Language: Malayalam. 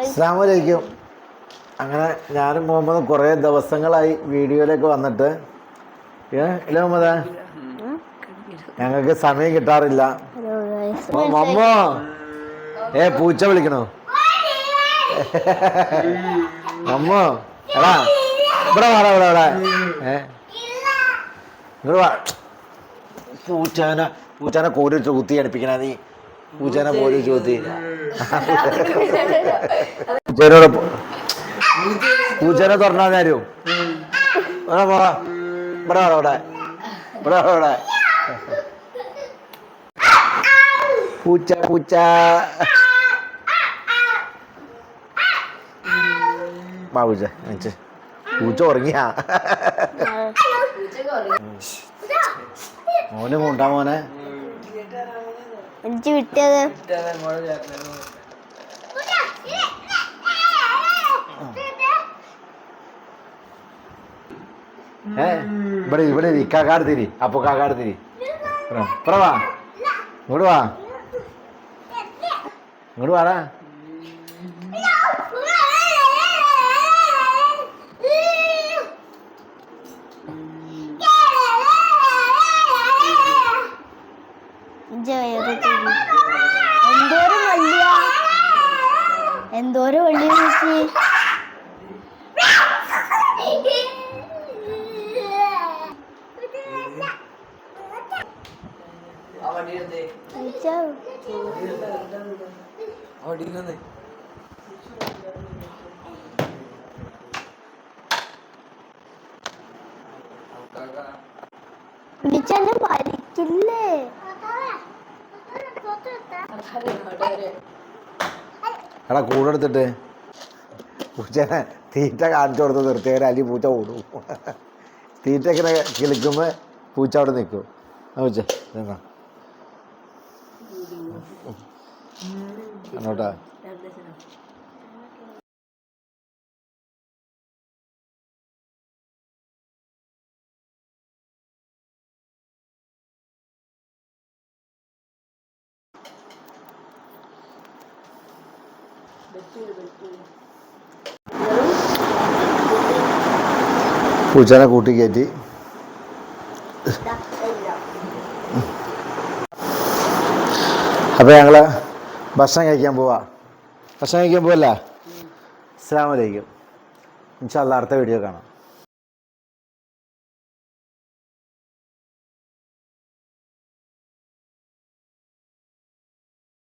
അസ്സാമലൈക്കും അങ്ങനെ ഞാനും മുഹമ്മദും കുറേ ദിവസങ്ങളായി വീഡിയോയിലേക്ക് വന്നിട്ട്. ഇല്ല മുഹമ്മദ? ഞങ്ങൾക്ക് സമയം കിട്ടാറില്ല. ഏ പൂച്ച വിളിക്കണോ? മമ്മോ എടാ ഇവിടെ വാടാ ഇവിടെ ഇവിടെ ഇങ്ങോട്ട് വാ. പൂച്ചാന പൂച്ചാന കോരി ചൂത്തി അടുപ്പിക്കണ നീ. പൂച്ചാന പോലും വെച്ച് പൂജന പൂച്ചേനോട് പൂച്ചേനെ തുറന്നാൽ ആരും ഇവിടെ പോടാ ഇവിടെ വാടാ ഇവിടെ ഇവിടെ വാടാ ഇവിടെ പൂച്ച പൂച്ച. വാ പൂച്ച. പൂച്ച ഉറങ്ങിയാ. മോനെ കൊണ്ടാ മോനെ. എനിക്ക് വിട്ടത് ഏ ഇവിടെ ഇവിടെ ഇരി കാക്കാട് തിരി. അപ്പൊ കാക്കാടുത്തിരി തിരി. ഇപ്പറ വാ. ഇങ്ങോട്ട് വാ. ഇങ്ങോട്ട് വാടാ. തിരി. എന്തോരം വള്ളിയ എന്തോരം വള്ളിയ ചേച്ചി പിടിച്ചെന്നെ പരിക്കില്ലേ എടാ കൂടെ കൂടെടുത്തിട്ട്. പൂച്ചനെ തീറ്റ കാണിച്ചു കൊടുത്ത് നിർത്തിയാൽ അലി പൂച്ച ഓടും തീറ്റ ഇങ്ങനെ കിളിക്കുമ്പോൾ പൂച്ച അവിടെ നിൽക്കും. പൂച്ച അങ്ങോട്ടാ. പൂച്ചനെ കൂട്ടി കയറ്റി. അപ്പോൾ ഞങ്ങൾ ഭക്ഷണം കഴിക്കാൻ പോവാ. ഭക്ഷണം കഴിക്കാൻ പോവല്ല? അസ്സാം വലൈക്കും ഇൻഷാല്ല അടുത്ത വീഡിയോ കാണാം.